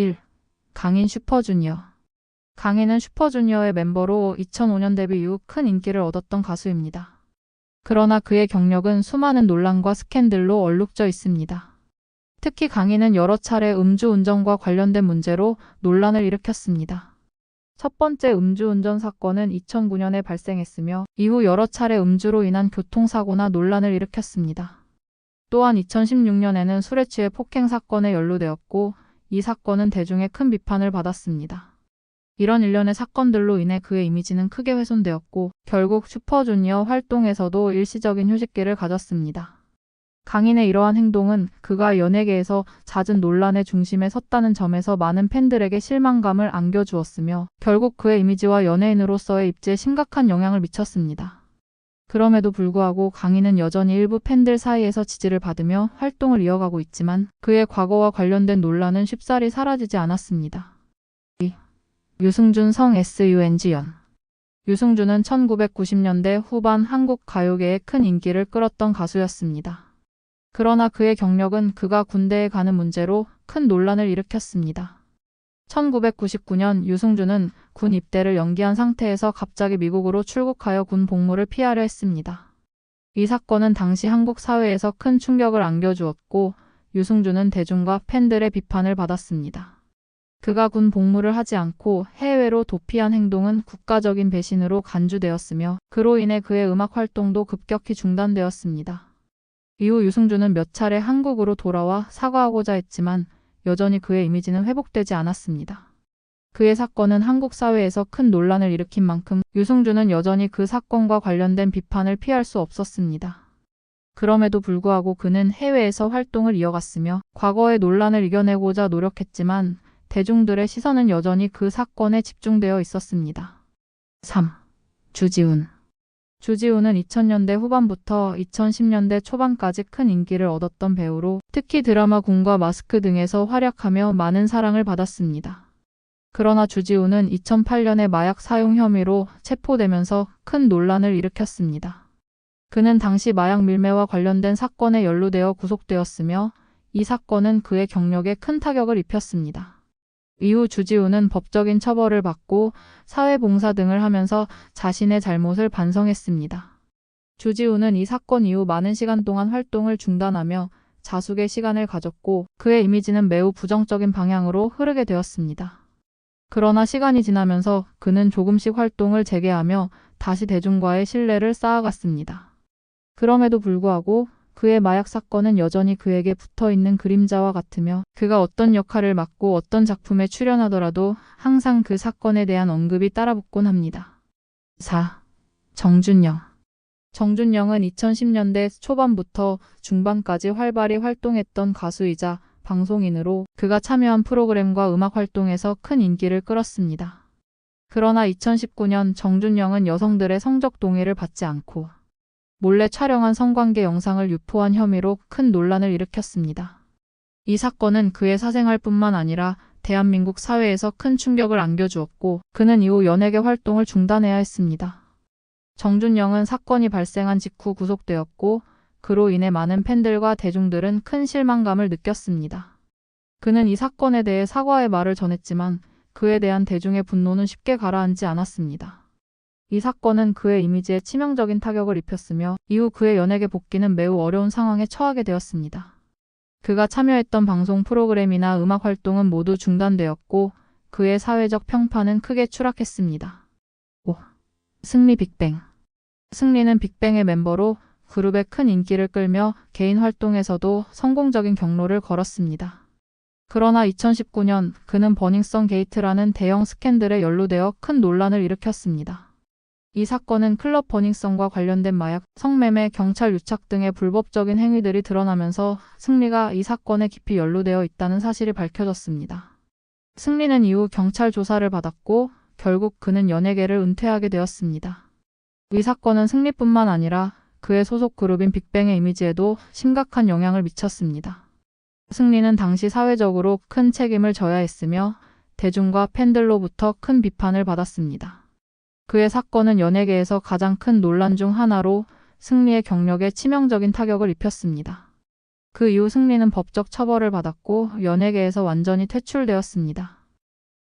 1. 강인 슈퍼주니어 강인은 슈퍼주니어의 멤버로 2005년 데뷔 이후 큰 인기를 얻었던 가수입니다. 그러나 그의 경력은 수많은 논란과 스캔들로 얼룩져 있습니다. 특히 강인은 여러 차례 음주운전과 관련된 문제로 논란을 일으켰습니다. 첫 번째 음주운전 사건은 2009년에 발생했으며 이후 여러 차례 음주로 인한 교통사고나 논란을 일으켰습니다. 또한 2016년에는 술에 취해 폭행 사건에 연루되었고 이 사건은 대중의 큰 비판을 받았습니다. 이런 일련의 사건들로 인해 그의 이미지는 크게 훼손되었고 결국 슈퍼주니어 활동에서도 일시적인 휴식기를 가졌습니다. 강인의 이러한 행동은 그가 연예계에서 잦은 논란의 중심에 섰다는 점에서 많은 팬들에게 실망감을 안겨주었으며 결국 그의 이미지와 연예인으로서의 입지에 심각한 영향을 미쳤습니다. 그럼에도 불구하고 강인은 여전히 일부 팬들 사이에서 지지를 받으며 활동을 이어가고 있지만 그의 과거와 관련된 논란은 쉽사리 사라지지 않았습니다. 유승준 성 SUNG연 유승준은 1990년대 후반 한국 가요계에 큰 인기를 끌었던 가수였습니다. 그러나 그의 경력은 그가 군대에 가는 문제로 큰 논란을 일으켰습니다. 1999년 유승준은 군 입대를 연기한 상태에서 갑자기 미국으로 출국하여 군 복무를 피하려 했습니다. 이 사건은 당시 한국 사회에서 큰 충격을 안겨주었고 유승준은 대중과 팬들의 비판을 받았습니다. 그가 군 복무를 하지 않고 해외로 도피한 행동은 국가적인 배신으로 간주되었으며 그로 인해 그의 음악 활동도 급격히 중단되었습니다. 이후 유승준은 몇 차례 한국으로 돌아와 사과하고자 했지만 여전히 그의 이미지는 회복되지 않았습니다. 그의 사건은 한국 사회에서 큰 논란을 일으킨 만큼 유승준은 여전히 그 사건과 관련된 비판을 피할 수 없었습니다. 그럼에도 불구하고 그는 해외에서 활동을 이어갔으며 과거의 논란을 이겨내고자 노력했지만 대중들의 시선은 여전히 그 사건에 집중되어 있었습니다. 3. 주지훈 주지훈은 2000년대 후반부터 2010년대 초반까지 큰 인기를 얻었던 배우로 특히 드라마 궁과 마스크 등에서 활약하며 많은 사랑을 받았습니다. 그러나 주지훈은 2008년에 마약 사용 혐의로 체포되면서 큰 논란을 일으켰습니다. 그는 당시 마약 밀매와 관련된 사건에 연루되어 구속되었으며 이 사건은 그의 경력에 큰 타격을 입혔습니다. 이후 주지훈은 법적인 처벌을 받고 사회봉사 등을 하면서 자신의 잘못을 반성했습니다. 주지훈은 이 사건 이후 많은 시간 동안 활동을 중단하며 자숙의 시간을 가졌고 그의 이미지는 매우 부정적인 방향으로 흐르게 되었습니다. 그러나 시간이 지나면서 그는 조금씩 활동을 재개하며 다시 대중과의 신뢰를 쌓아갔습니다. 그럼에도 불구하고 그의 마약 사건은 여전히 그에게 붙어 있는 그림자와 같으며 그가 어떤 역할을 맡고 어떤 작품에 출연하더라도 항상 그 사건에 대한 언급이 따라붙곤 합니다. 4. 정준영 정준영은 2010년대 초반부터 중반까지 활발히 활동했던 가수이자 방송인으로 그가 참여한 프로그램과 음악 활동에서 큰 인기를 끌었습니다. 그러나 2019년 정준영은 여성들의 성적 동의를 받지 않고 몰래 촬영한 성관계 영상을 유포한 혐의로 큰 논란을 일으켰습니다. 이 사건은 그의 사생활 뿐만 아니라 대한민국 사회에서 큰 충격을 안겨주었고 그는 이후 연예계 활동을 중단해야 했습니다. 정준영은 사건이 발생한 직후 구속되었고 그로 인해 많은 팬들과 대중들은 큰 실망감을 느꼈습니다. 그는 이 사건에 대해 사과의 말을 전했지만 그에 대한 대중의 분노는 쉽게 가라앉지 않았습니다. 이 사건은 그의 이미지에 치명적인 타격을 입혔으며 이후 그의 연예계 복귀는 매우 어려운 상황에 처하게 되었습니다. 그가 참여했던 방송 프로그램이나 음악 활동은 모두 중단되었고 그의 사회적 평판은 크게 추락했습니다. 5. 승리 빅뱅 승리는 빅뱅의 멤버로 그룹의 큰 인기를 끌며 개인 활동에서도 성공적인 경로를 걸었습니다. 그러나 2019년 그는 버닝썬 게이트라는 대형 스캔들에 연루되어 큰 논란을 일으켰습니다. 이 사건은 클럽 버닝썬과 관련된 마약, 성매매, 경찰 유착 등의 불법적인 행위들이 드러나면서 승리가 이 사건에 깊이 연루되어 있다는 사실이 밝혀졌습니다. 승리는 이후 경찰 조사를 받았고 결국 그는 연예계를 은퇴하게 되었습니다. 이 사건은 승리뿐만 아니라 그의 소속 그룹인 빅뱅의 이미지에도 심각한 영향을 미쳤습니다. 승리는 당시 사회적으로 큰 책임을 져야 했으며 대중과 팬들로부터 큰 비판을 받았습니다. 그의 사건은 연예계에서 가장 큰 논란 중 하나로 승리의 경력에 치명적인 타격을 입혔습니다. 그 이후 승리는 법적 처벌을 받았고 연예계에서 완전히 퇴출되었습니다.